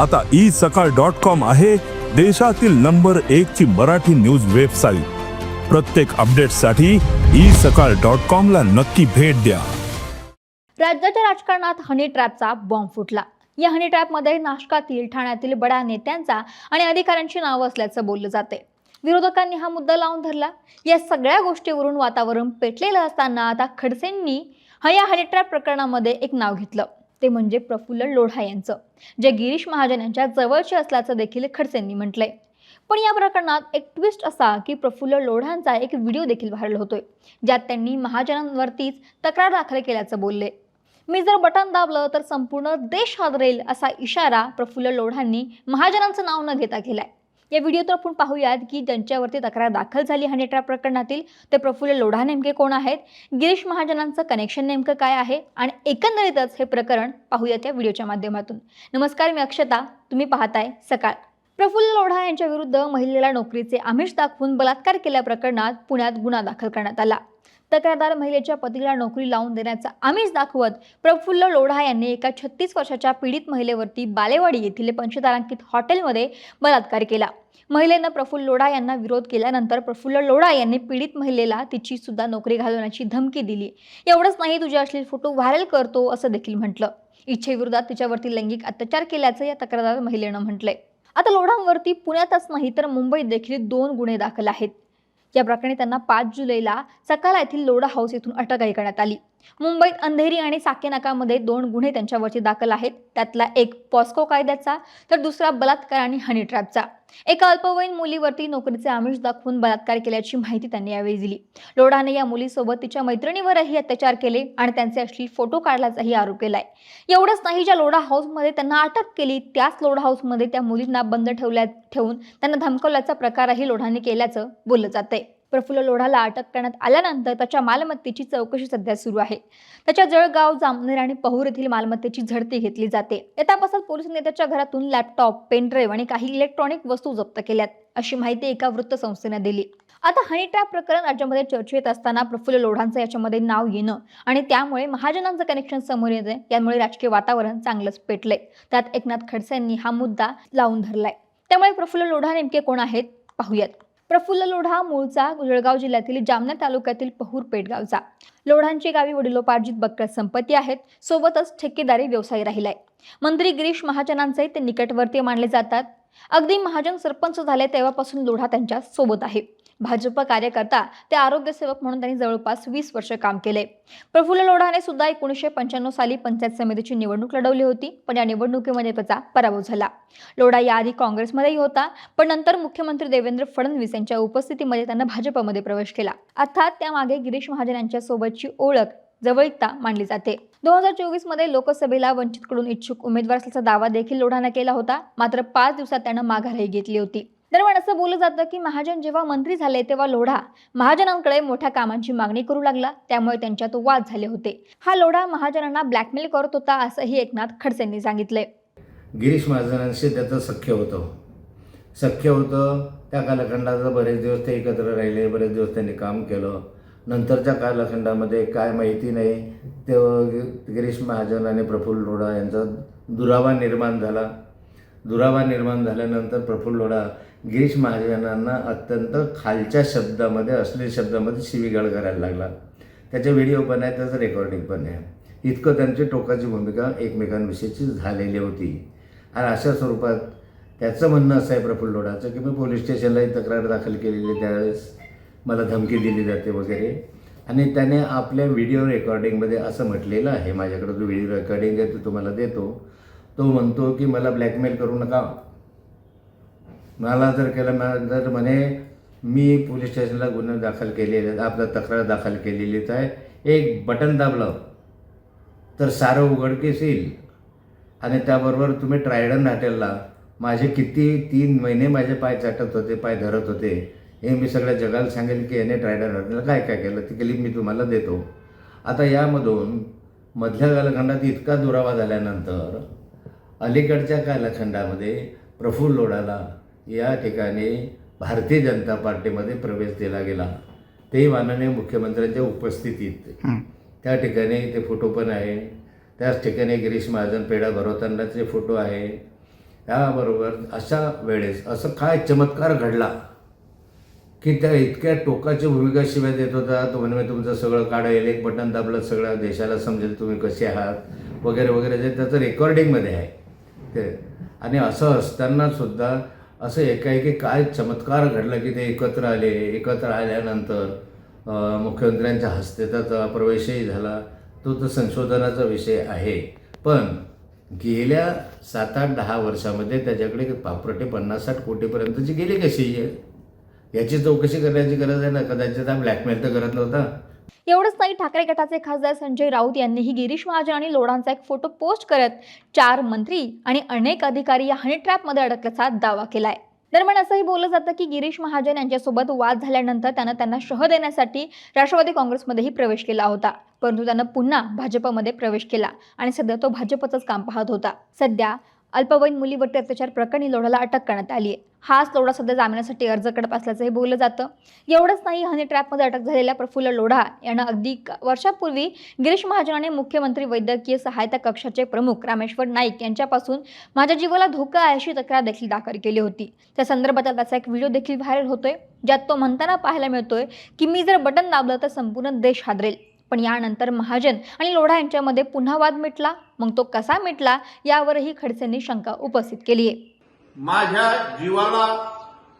आता ई सकाळ dot com आहे देशातील नंबर एक ची मराठी न्यूज वेबसाईट. प्रत्येक अपडेटसाठी ई सकाळ डॉट कॉम ला नक्की भेट द्या. राज्याच्या राजकारणात हनी ट्रॅपचा बॉम्ब फुटला. या हनी ट्रॅपमध्ये नाशकातील ठाण्यातील बड्या नेत्यांचा आणि अधिकाऱ्यांची नावं असल्याचं बोललं जाते विरोधकांनी हा मुद्दा लावून धरला. या सगळ्या गोष्टीवरून वातावरण पेटलेलं असताना आता खडसेंनी हा या हनी ट्रॅप प्रकरणामध्ये एक नाव घेतलं. ते म्हणजे प्रफुल्ल लोढा यांचं जे गिरीश महाजन यांच्या जवळचे असल्याचं देखील खडसेंनी म्हटलंय. पण या प्रकरणात एक ट्विस्ट असा की प्रफुल्ल लोढांचा एक व्हिडिओ देखील व्हायरल होतोय ज्यात त्यांनी महाजनांवरतीच तक्रार दाखल केल्याचं बोलले मी जर बटन दाबलं तर संपूर्ण देश हादरेल असा इशारा प्रफुल्ल लोढांनी महाजनांचं नाव न घेता केलाय. या व्हिडिओत आपण पाहूयात की ज्यांच्यावरती तक्रार दाखल झाली हनीट्रॅप प्रकरणातील ते प्रफुल्ल लोढा नेमके कोण आहेत? गिरीश महाजनांचं कनेक्शन नेमकं काय आहे? आणि एकंदरीतच हे प्रकरण पाहूयात या व्हिडिओच्या माध्यमातून. नमस्कार मी अक्षता. तुम्ही पाहताय सकाळ. प्रफुल्ल लोढा यांच्या विरुद्ध महिलेला नोकरीचे आमिष दाखवून बलात्कार केल्या प्रकरणात पुण्यात गुन्हा दाखल करण्यात आला. तक्रारदार महिलेच्या पतीला नोकरी लावून देण्याचा आमिष दाखवत प्रफुल्ल लोढा यांनी एका छत्तीस वर्षाच्या पीडित महिलेवरती बालेवाडी येथील पंचतारांकित हॉटेलमध्ये बलात्कार केला. महिलेनं प्रफुल्ल लोढा यांना विरोध केल्यानंतर प्रफुल्ल लोढा यांनी पीडित महिलेला तिची सुद्धा नोकरी घालवण्याची धमकी दिली. एवढंच नाही तुझे असलेले फोटो व्हायरल करतो असं देखील म्हटलं. इच्छेविरोधात तिच्यावरती लैंगिक अत्याचार केल्याचं या तक्रारात महिलेनं म्हटलंय. आता लोढांवरती पुण्यातच नाही तर मुंबईत देखील दोन गुन्हे दाखल आहेत. या प्रकरणी त्यांना पाच जुलैला सकाळ येथील लोढा हाऊस येथून अटकही करण्यात आली. मुंबईत अंधेरी आणि साकेनाकामध्ये दोन गुन्हे त्यांच्यावरती दाखल आहेत. त्यातला एक पॉस्को कायद्याचा तर दुसरा बलात्कार आणि हनी ट्रॅपचा एका अल्पवयीन मुलीवरती नोकरीचे आमिष दाखवून बलात्कार केल्याची माहिती त्यांनी यावेळी दिली. लोढाने या मुलीसोबत तिच्या मैत्रिणीवरही अत्याचार केले आणि त्यांचे अश्लील फोटो काढल्याचाही आरोप केलाय. एवढंच नाही ज्या लोढा हाऊसमध्ये त्यांना अटक केली त्याच लोढा हाऊसमध्ये त्या मुलींना बंद ठेवल्या ठेवून त्यांना धमकवल्याचा प्रकारही लोढाने केल्याचं बोललं जातंय. प्रफुल्ल लोढाला अटक करण्यात आल्यानंतर त्याच्या मालमत्तेची चौकशी सध्या सुरू आहे. त्याच्या जळगाव जामनेर आणि पहूर येथील मालमत्तेची झडती घेतली जाते. या तपासात पोलिसांनी त्याच्या घरातून लॅपटॉप पेनड्राईव्ह आणि काही इलेक्ट्रॉनिक वस्तू जप्त केल्यात अशी माहिती एका वृत्तसंस्थेनं दिली. आता हनी ट्रॅप प्रकरण राज्यामध्ये चर्चेत असताना प्रफुल्ल लोढांचं याच्यामध्ये नाव येणं आणि त्यामुळे महाजनांचं कनेक्शन समोर येतं यामुळे राजकीय वातावरण चांगलंच पेटलंय. त्यात एकनाथ खडसे यांनी हा मुद्दा लावून धरलाय. त्यामुळे प्रफुल्ल लोढा नेमके कोण आहेत? पाहूयात. प्रफुल्ल लोढा मूळचा जळगाव जिल्ह्यातील जामनेर तालुक्यातील पहूर पेठगावचा लोढांची गावी वडिलोपार्जित बक्कळ संपत्ती आहेत. सोबतच ठेकेदारी व्यवसाय राहिलाय. मंत्री गिरीश महाजनांचे ते निकटवर्तीय मानले जातात. अगदी महाजन सरपंच झाले तेव्हापासून लोढा त्यांच्यासोबत आहे. भाजप कार्यकर्ता ते आरोग्यसेवक म्हणून त्यांनी जवळपास वीस वर्ष काम केले. प्रफुल्ल लोढाने सुद्धा एकोणीसशे पंच्याण्णव साली पंचायत समितीची निवडणूक लढवली होती पण या निवडणुकीमध्ये त्याचा पराभव झाला. लोढा याआधी काँग्रेसमध्येही होता पण नंतर मुख्यमंत्री देवेंद्र फडणवीस यांच्या उपस्थितीमध्ये त्यांना भाजपमध्ये प्रवेश केला. अर्थात त्यामागे गिरीश महाजन यांच्या सोबतची ओळख जवळीकता मानली जाते. दोन हजार चोवीसमध्ये लोकसभेला वंचितकडून इच्छुक उमेदवार असल्याचा दावा देखील लोढानं केला होता मात्र पाच दिवसात त्यानं माघारही घेतली होती. दरम्यान असं बोललं जातं की महाजन जेव्हा मंत्री झाले तेव्हा लोढा महाजनांकडे मोठ्या कामांची मागणी करू लागला. त्यामुळे त्यांच्यात वाद झाले होते. हा लोढा महाजनांना ब्लॅकमेल करत होता असंही एकनाथ खडसेंनी सांगितलंय. गिरीश महाजनांशी त्याचं सख्य होतं. सख्य होतं त्या कालखंडाचं बरेच दिवस ते एकत्र राहिले बरेच दिवस त्यांनी काम केलं. नंतरच्या कालखंडामध्ये काय माहिती नाही ते गिरीश महाजन आणि प्रफुल्ल लोढा यांचा दुरावा निर्माण झाला. दुरावा निर्माण झाल्यानंतर प्रफुल्ल लोढा गिरीश महाजनांना अत्यंत खालच्या शब्दामध्ये असलेल्या शब्दामध्ये शिवीगाळ करायला लागला. त्याचे व्हिडिओ पण आहे त्याचं रेकॉर्डिंग पण आहे. इतकं त्यांची टोकाची भूमिका एकमेकांविषयीची झालेली होती. आणि अशा स्वरूपात त्याचं म्हणणं असं आहे प्रफुल्ल लोढाचं की मी पोलीस स्टेशनलाही तक्रार दाखल केलेली त्यावेळेस मला धमकी दिली जाते वगैरे. आणि त्याने आपल्या व्हिडिओ रेकॉर्डिंगमध्ये असं म्हटलेलं आहे माझ्याकडं जो व्हिडिओ रेकॉर्डिंग आहे तो तुम्हाला देतो तो म्हणतो की मला ब्लॅकमेल करू नका. मला जर केलं मला जर म्हणे मी पोलीस स्टेशनला गुन्हे दाखल केलेले आपला तक्रार दाखल केलेलीच आहे. एक बटन दाबलं तर सारं उघडकीस येईल. आणि त्याबरोबर तुम्ही ट्रायडन हॉटेलला माझे किती तीन महिने माझे पाय चाटत होते पाय धरत होते. हे मी सगळ्या जगाला सांगेल की याने ट्रायडन हॉटेलला काय काय केलं ती क्लिप मी तुम्हाला देतो. आता यामधून मधल्या कालखंडात इतका दुरावा झाल्यानंतर अलीकडच्या कालखंडामध्ये प्रफुल्ल लोढाला या ठिकाणी भारतीय जनता पार्टीमध्ये प्रवेश दिला गेला. ते माननीय मुख्यमंत्र्यांच्या उपस्थितीत. त्या ठिकाणी ते फोटो पण आहे. त्याच ठिकाणी गिरीश महाजन पेढा भरवतानाचे फोटो आहे. याबरोबर अशा वेळेस असं काय चमत्कार घडला की त्या इतक्या टोकाची भूमिका शिवाय देत होता. तो म्हणे तुमचं सगळं काढेल एक बटन दाबलं सगळ्या देशाला समजेल तुम्ही कसे आहात वगैरे वगैरे. जे त्याचं रेकॉर्डिंगमध्ये आहे. ते. आणि असं असताना सुद्धा असं एकाएकी काय चमत्कार घडला की ते एकत्र आले. एकत्र आल्यानंतर मुख्यमंत्र्यांच्या हस्ते त्याचा प्रवेशही झाला. तो तर संशोधनाचा विषय आहे. पण गेल्या सात आठ दहा वर्षामध्ये त्याच्याकडे पापरटे पन्नास साठ कोटीपर्यंतची गेली कशी? याची चौकशी करण्याची गरज आहे ना? कदाचित हा ब्लॅकमेल तर करत नव्हता. एवढंच नाही ठाकरे गटाचे खासदार संजय राऊत यांनीही गिरीश महाजन आणि लोढांचा एक फोटो पोस्ट करत चार मंत्री आणि अनेक अधिकारी या हनी ट्रॅपमध्ये अडकल्याचा दावा केलाय. दरम्यान असंही बोललं जातं की गिरीश महाजन यांच्यासोबत वाद झाल्यानंतर त्यानं त्यांना शह देण्यासाठी राष्ट्रवादी काँग्रेसमध्येही प्रवेश केला होता. परंतु त्यानं पुन्हा भाजपमध्ये प्रवेश केला आणि सध्या तो भाजपचंच काम पाहत होता. सध्या अल्पवयीन मुलीवरती अत्याचार प्रकरणी लोढाला अटक करण्यात आली आहे. हाच लोढा सध्या जामिनासाठी अर्ज करत असल्याचंही बोललं जातं. एवढंच नाही हनी ट्रॅपमध्ये अटक झालेल्या प्रफुल्ल लोढा यानं अगदी वर्षापूर्वी गिरीश महाजनाने मुख्यमंत्री वैद्यकीय सहायता कक्षाचे प्रमुख रामेश्वर नाईक यांच्यापासून माझ्या जीवाला धोका आहे अशी तक्रार देखील दाखल केली होती. त्या संदर्भात त्याचा एक व्हिडिओ देखील व्हायरल होतोय ज्यात तो म्हणताना पाहायला मिळतोय की मी जर बटन दाबलं तर संपूर्ण देश हादरेल. पण यानंतर महाजन आणि लोढा यांच्यामध्ये पुन्हा वाद मिटला. मग तो कसा मिटला यावरही खडसेंनी शंका उपस्थित केली आहे. माझ्या जीवाला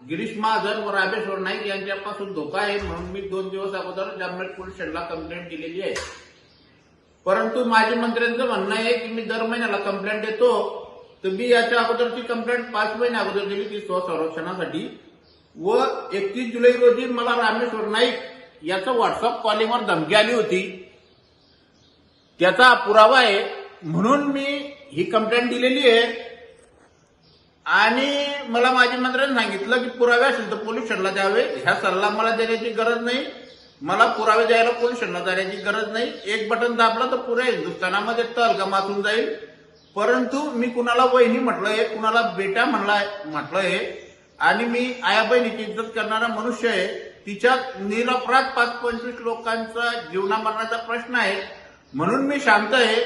गिरीश महाजन व रामेश्वर नाईक यांच्यापासून धोका आहे म्हणून मी दोन दिवस अगोदर जामनेर पोलीस स्टेशनला कंप्लेंट दिलेली आहे. परंतु माजी मंत्र्यांचं म्हणणं आहे की मी दर महिन्याला कंप्लेंट देतो. तर मी याच्या अगोदरची कंप्लेंट पाच महिने अगोदर दिली ती स्वसंरक्षणासाठी. व एकतीस जुलै रोजी मला रामेश्वर नाईक याचं व्हॉट्सअप कॉलिंगवर धमकी आली होती. त्याचा पुरावा आहे. म्हणून मी ही कंप्लेंट दिलेली आहे. आणि मला माझ्या मंत्र्यांनी सांगितलं की पुरावे असेल तर पोलीस स्टेशनला द्यावे. ह्या सल्ला मला देण्याची गरज नाही. मला पुरावे द्यायला पोलीस स्टेशनला जाण्याची गरज नाही. एक बटन दाबलं तर पुऱ्या हिंदुस्थानामध्ये तलगा माथून जाईल. परंतु मी कुणाला वहिनी म्हटलं आहे कुणाला बेटा म्हटलं आहे आणि मी आया बहिणीची इज्जत करणारा मनुष्य आहे तिच्यात निरपराध पाच पंचवीस लोकांचा जीवनामरणाचा प्रश्न आहे. म्हणून मी शांत आहे.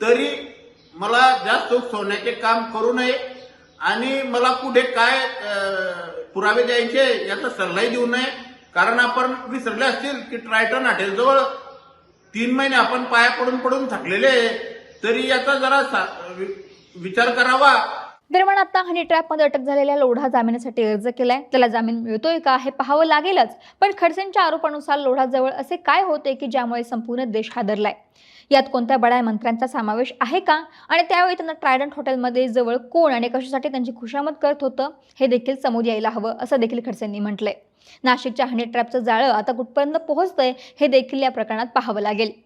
तरी मला जास्त सोन्याचे काम करू नये. आणि मला कुठे काय पुरावे द्यायचे याचा सल्लाही देऊ नये. कारण आपण विसरले असतील की ट्रायटन हॉटेलजवळ तीन महिने आपण पाया पडून पडून थकलेले तरी याचा जरा सा- वि- विचार करावा. दरम्यान आता हनी ट्रॅपमध्ये अटक झालेल्या लोढा जामिनासाठी अर्ज केलाय. त्याला जामीन मिळतोय का हे पाहावं लागेलच. पण खडसेंच्या आरोपानुसार लोढाजवळ असे काय होते की ज्यामुळे संपूर्ण देश हादरलाय? यात कोणत्या बड्या मंत्र्यांचा समावेश आहे का? आणि त्यावेळी त्यांना ट्रायडंट हॉटेलमध्ये जवळ कोण आणि कशासाठी त्यांची खुशामत करत होतं? हे देखील समोर यायला हवं असं देखील खडसेंनी म्हटलंय. नाशिकच्या हनी ट्रॅपचं जाळं आता कुठपर्यंत पोहोचतंय हे देखील या प्रकरणात पाहावं लागेल.